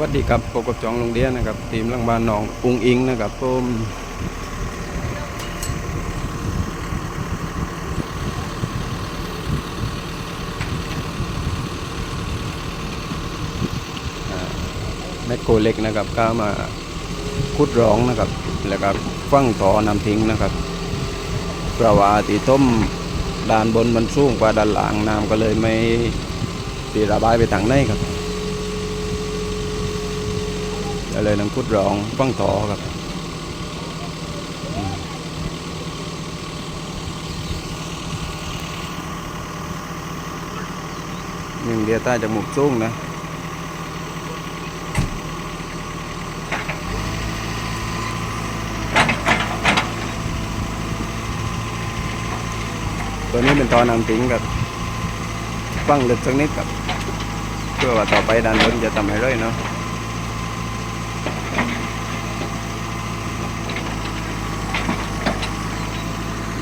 วัสดีครับพบกับจองโรงเรียนนะครับ ทีมลังบานหนองอุงอิงนะครับผมแมคโครเล็กนะครับก็มาคุดร้องนะครับ แล้วก็ฟังต่อนำทิ้งนะครับเพราะว่าตีต้มด้านบนมันสูงกว่าด้านล่างน้ำก็เลยไม่ตีระบายไปทางในครับ ก็เลยนังพุดร้องฟังต่อครับหนึ่งเดียวใต้จากหมูกสูงนะตัวนี้เป็นตอนนำทิ้งครับฟังลึกสักนิดครับเพื่อว่าต่อไปด้านบนจะทำให้เรื่อยเนาะ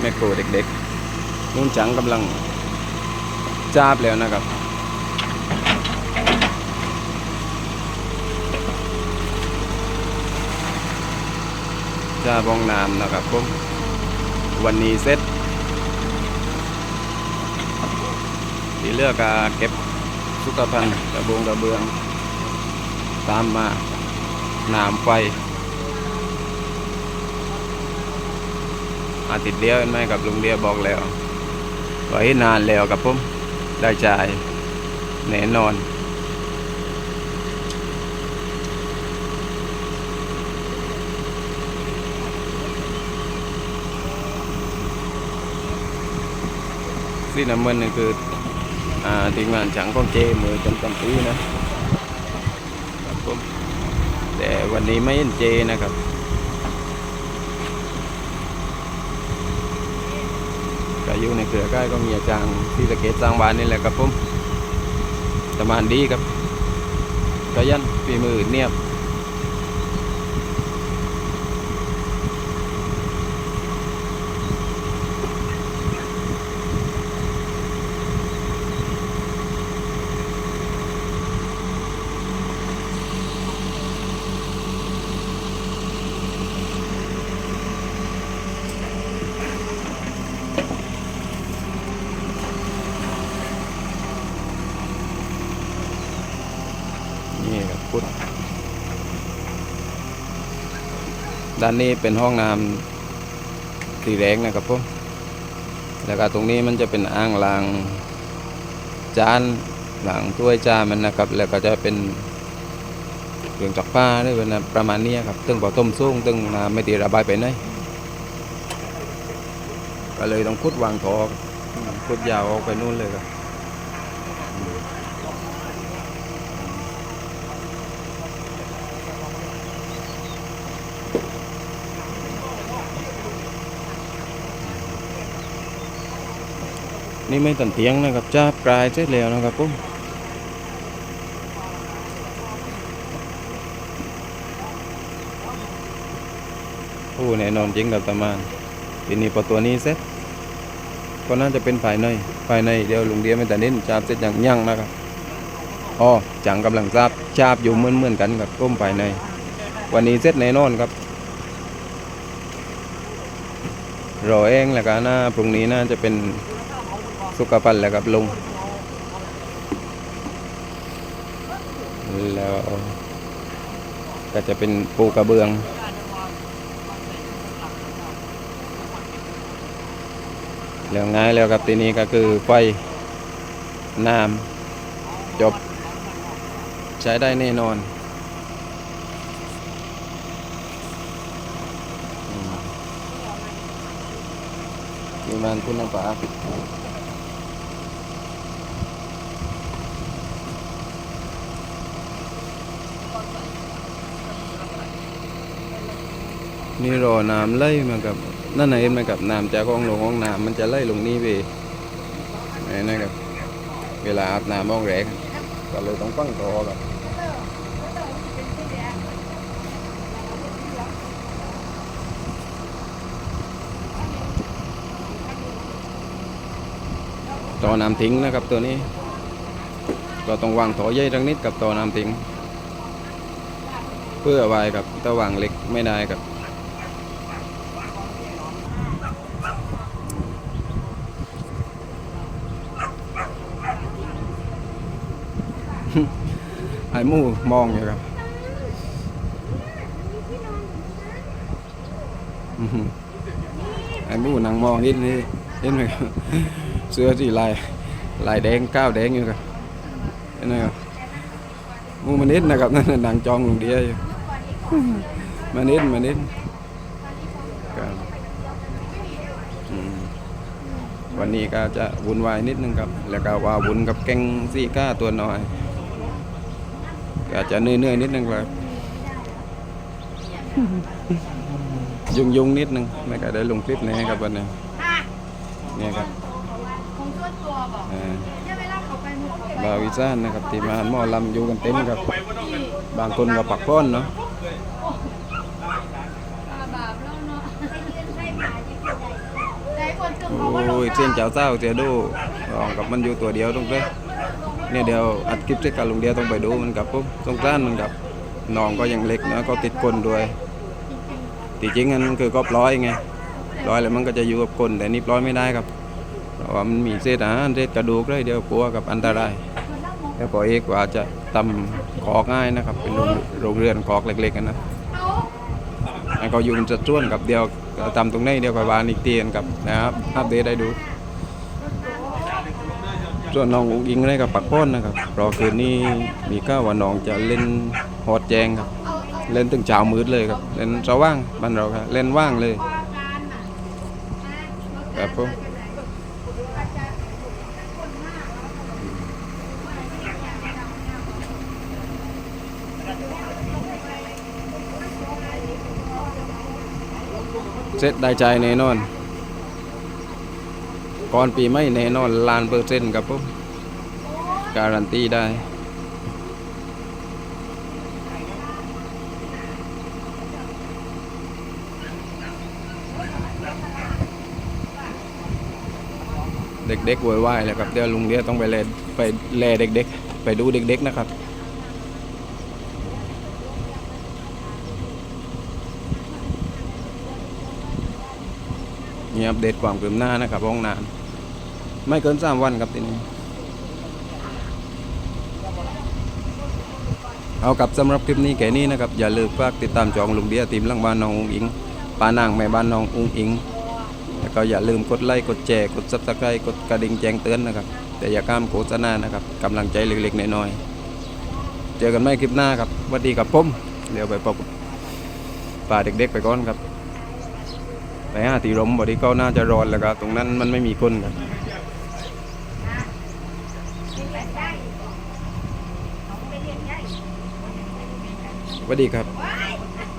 แม่โครเด็กๆนุ่นจังกำลังจาบแล้วนะครับจาบองน้ำนะครับผมวันนี้เสร็จที่เลือกกาเก็บสุขภัณฑ์กระบงกระเบือง ตามมาน้ำไฟ อาทิตย์เดียวเห็นไหมกับลุงเดียบอกแล้วไว้นานแล้วกับผมได้จ่ายแน่นอนสีน้ำมันนี่คืออ่าทีมงานจังของเจมือจำจำปีนะครับผมแต่วันนี้ไม่เห็นเจนะครับ อยู่ในเครือใกล้ก็มียจางที่สะเกตสร้างบ้านนี่แหละครับผมประมาณดีครับกยันฝีมือเนียบนี่ครับพุทธ ด้านนี้เป็นห้องน้ำสีแดงนะครับผมแล้วก็ตรงนี้มันจะเป็นอ่างล้างจานล้างถ้วยจานมันนะครับ แล้วก็จะเป็นเครื่องจักรผ้าด้วยนะประมาณนี้ครับตึงพอต้มสูงตึงน้ำไม่ตีระบายไปไหนก็เลยต้องพุดวางทอพุดยาวออกไปนู่นเลยครับ นี่ไม่ตันเตียงนะครับจ้าบกลายเสร็จแล้วนะครับผมโอ้แน่นอนจริงกับตามานทีนี้พอตัวนี้เสร็จก็น่าจะเป็นภายในภายในเดี๋ยวลุงเดียไม่แต่เน้นจาบเสร็จอย่างยั่งนะครับอ๋อจังกำลังจาบจาบอยู่เหมือนเหมือนกันกับก้มภายใน วันนี้เสร็จแน่นอนครับรอเองแหละกันนะพรุ่งนี้น่าจะเป็น สุขภัณฑ์แหละครับลุงแล้วก็จะเป็นปูกระเบืองแล้วง่ายแล้วครับทีนี้ก็คือไฟน้ำจบ ใช้ได้แน่นอนมนี่มันคุณน้ำปลา นี่รอน้ำไหลมากับนั่นน่ะเห็นไหมกับน้ำจากห้องลงห้องน้ำมันจะไหลลงนี่ไปนี่นะครับ เวลาอาบน้ำห้องแรกก็เลยต้องฟังต่อครับต่อน้ำทิ้งนะครับตัวนี้ ก็ต้องวางต่อใยทั้งนิดกับต่อน้ำทิ้ง เพื่อไว้กับตะวางเล็กไม่ได้ครับ ไอ้หมู่มองอยู่ครับอื้อหือไอ้หมู่นั่งมองนิดนี่เห็นไหมครับเสื้อที่ลายลายแดงก้าวแดงอยู่ครับเห็นไหมครับหมู่มันนิดนะครับนั่นน่ะนั่งจองลงเดียอยู่มานิดมานิดครับวันนี้ก็จะวุ่นวายนิดนึงครับ แล้วก็ว่าวุ่นกับแกงซี่ก้าตัวน้อย ก็จะเหนื่อยๆนิดนึงครับยุงยุงๆนิดนึงไม่ก็ได้ลงคลิปนี้ครับวันนี้เนี่ยครับคงช่วยตัวบอกอ่าเนี่ยเวลาเขาไปหมุกเขาไปบาวิซ่านนะครับทีมงานหมอลำอยู่กันเต็มครับที่บางคนก็ปักป้อนเนาะตาบาปแล้วเนาะแต่คนตึงเขาก็ลงโอ้ยเส้นเจ้าเศร้าเสียดูลองกับมันอยู่ตัวเดียวตรงนี้ เนี่ยเดี๋ยวอัดคลิปเสร็จกันลุงเดียวต้องไปดูมันกับปุ๊บสงกรานต์มันกับน้องก็ยังเล็กนะก็ติดคนด้วยที่จริงมันคือก็ปล่อยไงปล่อยแล้วมันก็จะอยู่กับคน แต่นี่ปล่อยไม่ได้ครับเพราะว่ามันมีเศษอาหารเศษกระดูกเลยเดี๋ยวกลัวกับอันตรายแล้วก็เอกว่าจะตำขอกง่ายนะครับ เป็นโรงเรือนขอกเล็กๆกันนะเอาอันก็อยู่เป็นจัดจ้วนกับเดียวตำตรงนี้เดียวกับวานอีกเตียนกับนะครับอัปเดตได้ดู ส่วนน้องอุ๋งอิงได้กับปักป้อนนะครับรอคืนนี้มีก้าวว่าน้องจะเล่นฮอดแจงครับ เล่นถึงเช้ามืดเลยครับ เล่นเช้าว่างบ้านเราครับ เล่นว่างเลยครับผมเสร็จได้ใจแน่นอน ก่อนปีไม่แน่นอนล้านเปอร์เซ็นต์ครับผมการันตีได้เด็กๆโวยวายเลยครับเดี๋ยวลุงเดียต้องไปแลไปแลเด็กๆ ไปดูเด็กๆนะครับ นี่อัปเดตความคืบหน้านะครับห้องน้ำ ไม่เกินสามวันครับทีนี้ เอากับสำหรับคลิปนี้แค่นี้นะครับ อย่าลืมฝากติดตามจองลุงเดียทีมหลังบ้านน้องอุ้งอิงปานางแม่บ้านน้องอุ้งอิงแล้วก็อย่าลืมกดไลค์กดแชร์กดซับสไครต์กดกระดิ่งแจ้งเตือนนะครับ แต่อย่าข้ามโฆษณานะครับกำลังใจเล็กๆน้อยๆเจอกันใหม่คลิปหน้าครับสวัสดีครับผมเดี๋ยวไปพบกับป่าเด็กๆไปก่อนครับไปหาตีลมบอดี้ก็น่าจะร้อนแล้วครับตรงนั้นมันไม่มีคนครับ วัสดีครับ